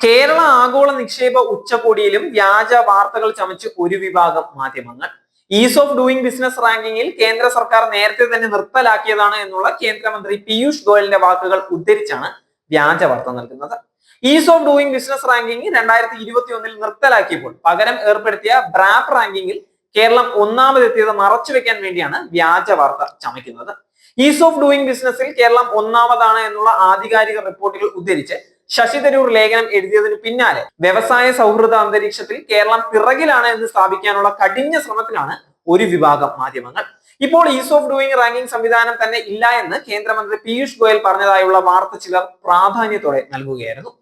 കേരള ആഗോള നിക്ഷേപ ഉച്ചകോടിയിലും വ്യാജ വാർത്തകൾ ചമച്ച് ഒരു വിഭാഗം മാധ്യമങ്ങൾ. ഈസ് ഓഫ് ഡൂയിങ് ബിസിനസ് റാങ്കിങ്ങിൽ കേന്ദ്ര സർക്കാർ നേരത്തെ തന്നെ നിർത്തലാക്കിയതാണ് എന്നുള്ള കേന്ദ്രമന്ത്രി പീയൂഷ് ഗോയലിന്റെ വാക്കുകൾ ഉദ്ധരിച്ചാണ് വ്യാജ വാർത്ത നൽകുന്നത്. Ease of doing business ranking രണ്ടായിരത്തി ഇരുപത്തി ഒന്നിൽ നിർത്തലാക്കിയപ്പോൾ പകരം ഏർപ്പെടുത്തിയ ബ്രാപ്പ് റാങ്കിങ്ങിൽ കേരളം ഒന്നാമതെത്തിയത് മറച്ചുവെക്കാൻ വേണ്ടിയാണ് വ്യാജ വാർത്ത ചമയ്ക്കുന്നത്. ഈസ് ഓഫ് ഡൂയിങ് ബിസിനസ്സിൽ കേരളം ഒന്നാമതാണ് എന്നുള്ള ആധികാരിക റിപ്പോർട്ടുകൾ ഉദ്ധരിച്ച് ശശി തരൂർ ലേഖനം എഴുതിയതിന് പിന്നാലെ വ്യവസായ സൗഹൃദ അന്തരീക്ഷത്തിൽ കേരളം പിറകിലാണ് എന്ന് സ്ഥാപിക്കാനുള്ള കഠിന ശ്രമത്തിലാണ് ഒരു വിഭാഗം മാധ്യമങ്ങൾ. ഇപ്പോൾ ഈസ് ഓഫ് ഡൂയിങ് റാങ്കിംഗ് സംവിധാനം തന്നെ ഇല്ല എന്ന് കേന്ദ്രമന്ത്രി പീയൂഷ് ഗോയൽ പറഞ്ഞതായുള്ള വാർത്ത ചിലർ പ്രാധാന്യത്തോടെ നൽകുകയായിരുന്നു.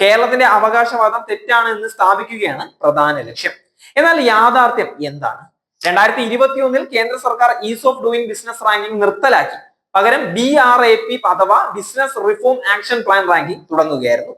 കേരളത്തിന്റെ അവകാശവാദം തെറ്റാണ് എന്ന് സ്ഥാപിക്കുകയാണ് പ്രധാന ലക്ഷ്യം. എന്നാൽ യാഥാർത്ഥ്യം എന്താണ്? രണ്ടായിരത്തി ഇരുപത്തി ഒന്നിൽ കേന്ദ്ര സർക്കാർ ease of doing business ranking നിർത്തലാക്കി. പകരം ബി ആർ എ പി അഥവാ business reform action plan ranking തുടങ്ങുകയായിരുന്നു.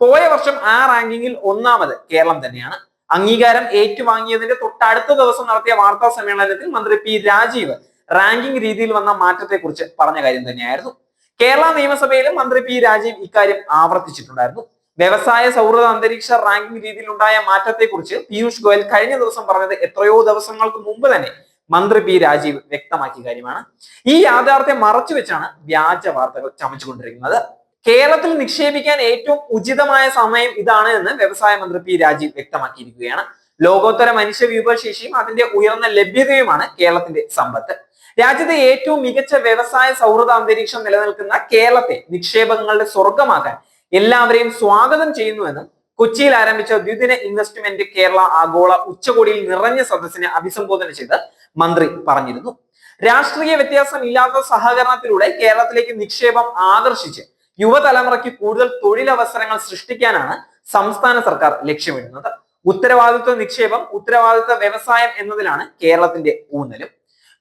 പോയ വർഷം ആ റാങ്കിങ്ങിൽ ഒന്നാമത് കേരളം തന്നെയാണ്. അംഗീകാരം ഏറ്റുവാങ്ങിയതിന്റെ തൊട്ടടുത്ത ദിവസം നടത്തിയ വാർത്താ സമ്മേളനത്തിൽ മന്ത്രി പി രാജീവ് റാങ്കിംഗ് രീതിയിൽ വന്ന മാറ്റത്തെക്കുറിച്ച് പറഞ്ഞ കാര്യം തന്നെയായിരുന്നു. കേരള നിയമസഭയിലും മന്ത്രി പി രാജീവ് ഇക്കാര്യം ആവർത്തിച്ചിട്ടുണ്ടായിരുന്നു. വ്യവസായ സൗഹൃദ അന്തരീക്ഷ റാങ്കിംഗ് രീതിയിൽ ഉണ്ടായ മാറ്റത്തെക്കുറിച്ച് പീയൂഷ് ഗോയൽ കഴിഞ്ഞ ദിവസം പറഞ്ഞത് എത്രയോ ദിവസങ്ങൾക്ക് മുമ്പ് തന്നെ മന്ത്രി പി രാജീവ് വ്യക്തമാക്കിയ കാര്യമാണ്. ഈ യാഥാർത്ഥ്യം മറച്ചു വെച്ചാണ് വ്യാജ വാർത്തകൾ ചമച്ചുകൊണ്ടിരിക്കുന്നത്. കേരളത്തിൽ നിക്ഷേപിക്കാൻ ഏറ്റവും ഉചിതമായ സമയം ഇതാണ് എന്ന് വ്യവസായ മന്ത്രി പി രാജീവ് വ്യക്തമാക്കിയിരിക്കുകയാണ്. ലോകോത്തര മനുഷ്യ വിഭവശേഷിയും അതിന്റെ ഉയർന്ന ലഭ്യതയുമാണ് കേരളത്തിന്റെ സമ്പത്ത്. രാജ്യത്തെ ഏറ്റവും മികച്ച വ്യവസായ സൗഹൃദ അന്തരീക്ഷം നിലനിൽക്കുന്ന കേരളത്തെ നിക്ഷേപങ്ങളുടെ സ്വർഗമാക്കാൻ എല്ലാവരെയും സ്വാഗതം ചെയ്യുന്നുവെന്നും കൊച്ചിയിൽ ആരംഭിച്ച ദ്വിദിന ഇൻവെസ്റ്റ്മെന്റ് കേരള ആഗോള ഉച്ചകോടിയിൽ നിറഞ്ഞ സദസ്സിനെ അഭിസംബോധന ചെയ്ത് മന്ത്രി പറഞ്ഞിരുന്നു. രാഷ്ട്രീയ വ്യത്യാസം ഇല്ലാത്ത സഹകരണത്തിലൂടെ കേരളത്തിലേക്ക് നിക്ഷേപം ആകർഷിച്ച് യുവതലമുറയ്ക്ക് കൂടുതൽ തൊഴിലവസരങ്ങൾ സൃഷ്ടിക്കാനാണ് സംസ്ഥാന സർക്കാർ ലക്ഷ്യമിടുന്നത്. ഉത്തരവാദിത്വ നിക്ഷേപം ഉത്തരവാദിത്വ വ്യവസായം എന്നതിലാണ് കേരളത്തിന്റെ ഊന്നലും.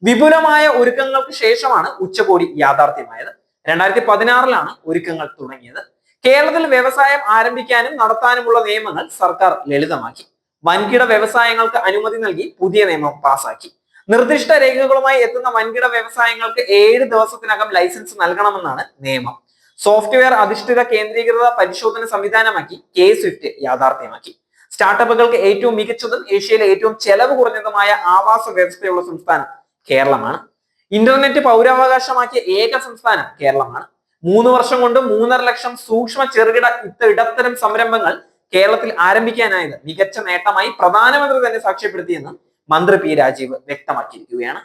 വിപുലമായ ഒരുക്കങ്ങൾക്ക് ശേഷമാണ് ഉച്ചകോടി യാഥാർത്ഥ്യമായത്. രണ്ടായിരത്തി പതിനാറിലാണ് ഒരുക്കങ്ങൾ തുടങ്ങിയത്. കേരളത്തിൽ വ്യവസായം ആരംഭിക്കാനും നടത്താനുമുള്ള നിയമങ്ങൾ സർക്കാർ ലളിതമാക്കി. വൻകിട വ്യവസായങ്ങൾക്ക് അനുമതി നൽകി പുതിയ നിയമം പാസാക്കി. നിർദ്ദിഷ്ട രേഖകളുമായി എത്തുന്ന വൻകിട വ്യവസായങ്ങൾക്ക് ഏഴ് ദിവസത്തിനകം ലൈസൻസ് നൽകണമെന്നാണ് നിയമം. സോഫ്റ്റ്വെയർ അധിഷ്ഠിത കേന്ദ്രീകൃത പരിശോധന സംവിധാനമാക്കി കെ സ്വിഫ്റ്റ് യാഥാർത്ഥ്യമാക്കി. സ്റ്റാർട്ടപ്പുകൾക്ക് ഏറ്റവും മികച്ചതും ഏഷ്യയിലെ ഏറ്റവും ചെലവ് കുറഞ്ഞതുമായ ആവാസ വ്യവസ്ഥയുള്ള സംസ്ഥാനം കേരളമാണ്. ഇന്റർനെറ്റ് പൗരാവകാശമാക്കിയ ഏക സംസ്ഥാനം കേരളമാണ്. മൂന്ന് വർഷം കൊണ്ട് മൂന്നര ലക്ഷം സൂക്ഷ്മ ചെറുകിട ഇടത്തരം സംരംഭങ്ങൾ കേരളത്തിൽ ആരംഭിക്കാനായത് മികച്ച നേട്ടമായി പ്രധാനമന്ത്രി തന്നെ സാക്ഷ്യപ്പെടുത്തിയെന്ന് മന്ത്രി പി രാജീവ് വ്യക്തമാക്കിയിരിക്കുകയാണ്.